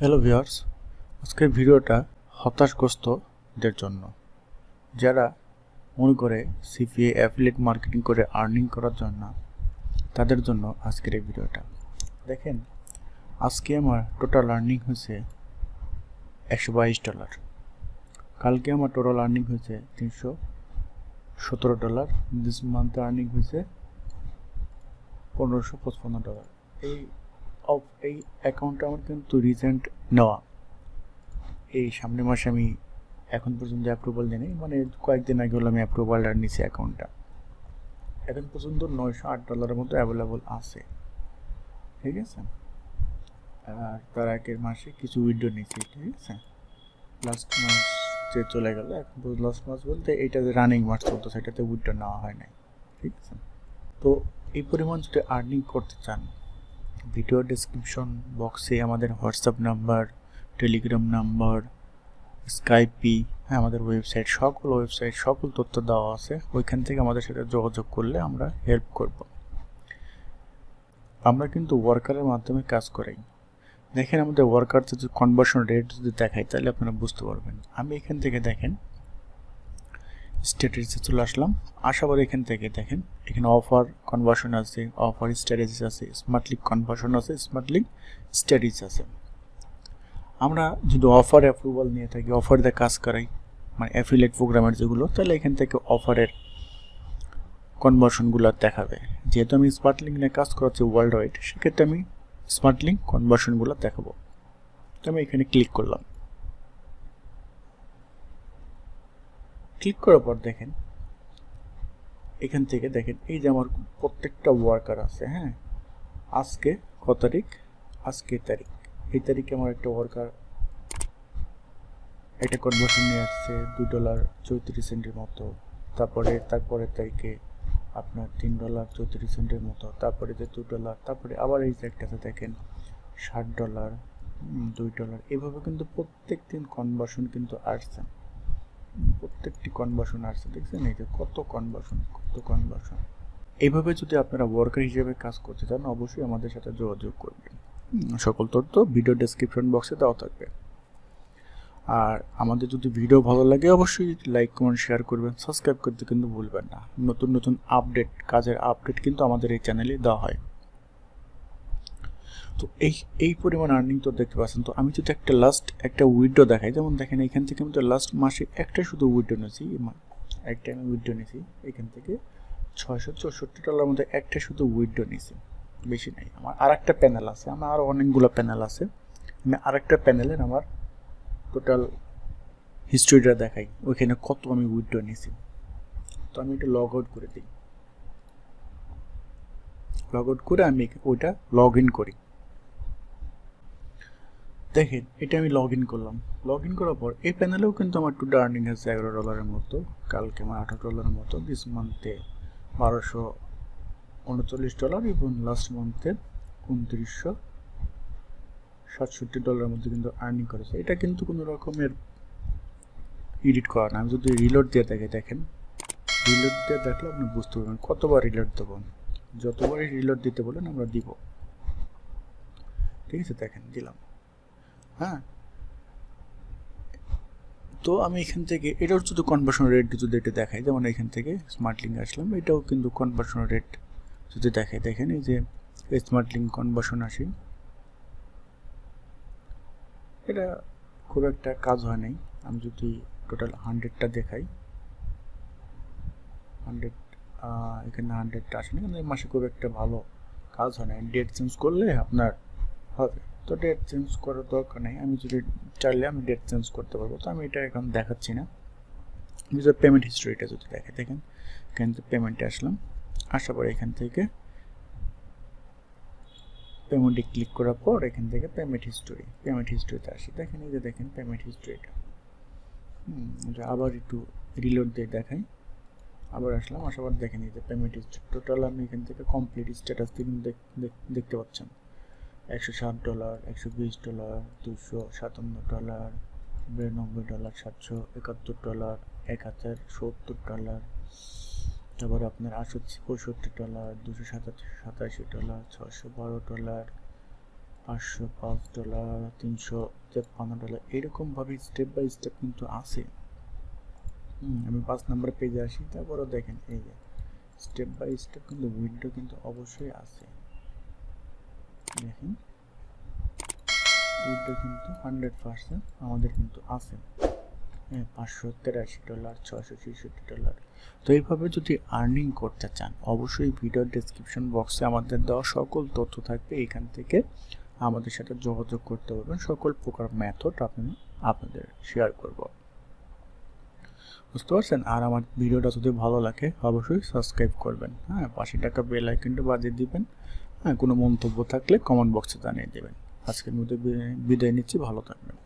Hello viewers আজকের ভিডিওটা হতাশগ্রস্তদের জন্য। যারা মনে করে সিপিএ অ্যাফিলেট মার্কেটিং করে আর্নিং করার জন্য, তাদের জন্য আজকের এই ভিডিওটা। দেখেন, আজকে আমার টোটাল আর্নিং হয়েছে একশো বাইশ ডলার কালকে আমার টোটাল আর্নিং হয়েছে তিনশো সতেরো ডলার দিস মান্থে আর্নিং হয়েছে পনেরোশো পঁচপন্ন ডলার এই অফ এই অ্যাকাউন্টটা আমার কিন্তু রিসেন্ট নেওয়া। এই সামনের মাসে আমি এখন পর্যন্ত অ্যাপ্রুভাল দিই মানে কয়েকদিন আগে হলো আমি অ্যাপ্রুভালটা নিছি অ্যাকাউন্টটা এখন পর্যন্ত নয়শো আট ডলারের মতো অ্যাভেলেবল আছে। ঠিক আছে? আর তার আগের মাসে কিছু উইডো নিয়েছি ঠিক আছে? লাস্ট মাস যে চলে গেল, এখন লাস্ট মাস বলতে এইটা যে রানিং মাস চলতো সেটাতে উইডো নেওয়া হয় নাই। ঠিক আছে? তো এই পরিমাণ যদি আর্নিং করতে চান ভিডিও ডেসক্রিপশন বক্সে আমাদের WhatsApp number Telegram number Skype হ্যাঁ আমাদের ওয়েবসাইট সকল ওয়েবসাইট সকল তথ্য দেওয়া আছে। ওইখান থেকে আমাদের সাথে যোগাযোগ করলে আমরা হেল্প করব। আমরা কিন্তু ওয়ার্কারের মাধ্যমে কাজ করাই। দেখেন আমাদের ওয়ার্কার যদি কনভার্সন রেট যদি দেখাই, তাহলে আপনারা বুঝতে পারবেন। আমি এখান থেকে দেখেন স্ট্যাটাসে চলে আসলাম। আসাবার এখান থেকে দেখেন, এখানে অফার কনভার্সন আছে অফার স্ট্যাটাস আছে স্মার্ট লিঙ্ক কনভার্সন আছে স্মার্ট লিঙ্ক আছে। আমরা যদি অফার অ্যাপ্রুভাল নিয়ে থাকি অফার দিয়ে কাজ করাই মানে অ্যাফিলেট প্রোগ্রামের যেগুলো, তাহলে এখান থেকে অফারের কনভার্সনগুলো দেখাবে। যেহেতু আমি স্মার্ট লিঙ্ক নিয়ে কাজ করাচ্ছি ওয়ার্ল্ড ওয়াইড সেক্ষেত্রে আমি স্মার্ট লিঙ্ক কনভার্সনগুলো দেখাবো। তো আমি এখানে ক্লিক করলাম। ক্লিক করার পর দেখেন, এখান থেকে দেখেন, এই যে আমার প্রত্যেকটা ওয়ার্কার আছে হ্যাঁ? আজকে ক তারিখ? আজকে তারিখ। এই তারিখে আমার একটা ওয়ার্কার একটা কনভার্সন নিয়ে আসছে, দুই ডলার চৌত্রিশ সেন্টের মতো। তারপরে, তারপরের তারিখে আপনার তিন ডলার চৌত্রিশ সেন্টের মতো। তারপরে যে দু ডলার তারপরে আবার এই যে একটাতে দেখেন, ষাট ডলার দুই ডলার এভাবে কিন্তু প্রত্যেক দিন কনভার্সন কিন্তু আসছে। প্রত্যেকটি কনভার্সন আসছে দেখছেন? এই যে কত কনভার্সন কত কনভার্সন এইভাবে যদি আপনারা ওয়ার্কার হিসেবে কাজ করতে চান, অবশ্যই আমাদের সাথে যোগাযোগ করবেন। সকল তথ্য ভিডিও ডেসক্রিপশন বক্সে দেওয়া থাকবে। আর আমাদের যদি ভিডিও ভালো লাগে, অবশ্যই লাইক কমেন্ট শেয়ার করবেন। সাবস্ক্রাইব করতে কিন্তু ভুলবেন না। নতুন নতুন আপডেট কাজের আপডেট কিন্তু আমাদের এই চ্যানেলে দেওয়া হয়। তো এই এই পরিমাণ আর্নিং তো দেখতে পাচ্ছেন। তো আমি যদি একটা লাস্ট একটা উইডো দেখাই, যেমন দেখেন এখান থেকে আমি তো লাস্ট মাসে একটা শুধু উইডো নিয়েছি একটা আমি উইডো নিয়েছি, এখান থেকে ছয়শো চৌষট্টি ডলার মধ্যে একটা শুধু উইডো নিয়েছি, বেশি নাই। আমার আর একটা প্যানেল আছে, আমার আরও অনেকগুলো প্যানেল আছে। আমি আরেকটা প্যানেলের আমার টোটাল হিস্ট্রিটা দেখাই, ওইখানে কত আমি উইড্রো নিয়েছি। তো আমি এটা লগ আউট করে দিই। লগ আউট করে আমি ওইটা লগ ইন করি। দেখেন, এটা আমি লগ ইন করলাম। লগ ইন করার পর, এই প্যানেলেও কিন্তু আমার টুডে আর্নিং আছে, এগারো ডলারের মতো। কালকে আমার আঠারো ডলারের মতো। দিস মান্থে বারোশো উনচল্লিশ ডলার এবং লাস্ট মান্থে উনত্রিশশো সাতষট্টি ডলারের মধ্যে কিন্তু আর্নিং করেছে। এটা কিন্তু কোনো রকমের এডিট করা না। আমি যদি রিলোড দিয়ে দেখে, দেখেন। রিলোড দিয়ে দেখলে আপনি বুঝতে পারবেন কতবার রিলোড দেবো যতবারই রিলোড দিতে বলেন, আমরা দিব। ঠিক আছে, দেখেন, দিলাম। হ্যাঁ। তো আমি এখান থেকে এটাও শুধু কনভার্সন রেট যদি এটা দেখাই, যেমন এখান থেকে স্মার্ট লিঙ্ক আসলাম, এটাও কিন্তু কনভার্সন রেট যদি দেখাই, দেখেন এই যে স্মার্ট লিঙ্ক কনভার্সন আসি। এটা খুব একটা কাজ হয় নাই। আমি যদি টোটাল হান্ড্রেডটা দেখাই হান্ড্রেড এখানে হান্ড্রেডটা আসেনি কিন্তু এই মাসে খুব একটা ভালো কাজ হয় না ডেট চেঞ্জ করলে আপনার হবে। তো ডেট চেঞ্জ করার দরকার নেই। আমি যদি চাইলে আমি ডেট চেঞ্জ করতে পারব। তো আমি এটা এখন দেখাচ্ছি না। যদি পেমেন্ট হিস্ট্রিটা যদি দেখে দেখেন, এখান থেকে পেমেন্টে আসলাম। আসার পরে এখান থেকে পেমেন্টে ক্লিক করার পর এখান থেকে পেমেন্ট হিস্টোরি পেমেন্ট হিস্টোরিতে আসি। দেখেন এই যে দেখেন পেমেন্ট হিস্টোরিটা আবার একটু রিলোড দিয়ে দেখাই। আবার আসলাম, আসার পর দেখেন এই যে পেমেন্ট হিস্টোরি টোটাল আপনি এখান থেকে কমপ্লিট স্ট্যাটাস দেখতে পাচ্ছেন। একশো ষাট ডলার, একশো বিশ ডলার, দুশো সাতান্ন ডলার, বিরানব্বই ডলার, সাতশো একাত্তর ডলার, এক হাজার সত্তর ডলার। তারপর আপনার আটশো পঁয়ষট্টি ডলার, দুশো সাতাশি সাতাশি ডলার ছশো বারো ডলার, পাঁচশো পাঁচ ডলার, তিনশো তেপ্পান্ন ডলার। এরকমভাবে স্টেপ বাই স্টেপ কিন্তু আছে। আমি পাঁচ নাম্বার পেজে আসি, তারপরও দেখেন এই যে স্টেপ বাই স্টেপ কিন্তু উইন্ডো কিন্তু অবশ্যই আছে। দেখেন। উইন্ডো কিন্তু হান্ড্রেড পার্সেন্ট আমাদের কিন্তু আছে। হ্যাঁ পাঁচশো তেরাশি ডলার ছশো ছেষট্টি ডলার। তো এইভাবে যদি আর্নিং করতে চান, অবশ্যই ভিডিও ডেসক্রিপশন বক্সে আমাদের দেওয়া সকল তথ্য থাকবে। এখান থেকে আমাদের সাথে যোগাযোগ করতে পারবেন। সকল প্রকার মেথড আপনি, আপনাদের শেয়ার করব। বুঝতে পারছেন? আর আমার ভিডিওটা যদি ভালো লাগে, অবশ্যই সাবস্ক্রাইব করবেন। হ্যাঁ পাশে টাকা বেল আইকনটা বাজিয়ে দিবেন। হ্যাঁ কোনো মন্তব্য থাকলে কমেন্ট বক্সে জানিয়ে দেবেন। আজকের মধ্যে বিদায় নিচ্ছি ভালো থাকবেন।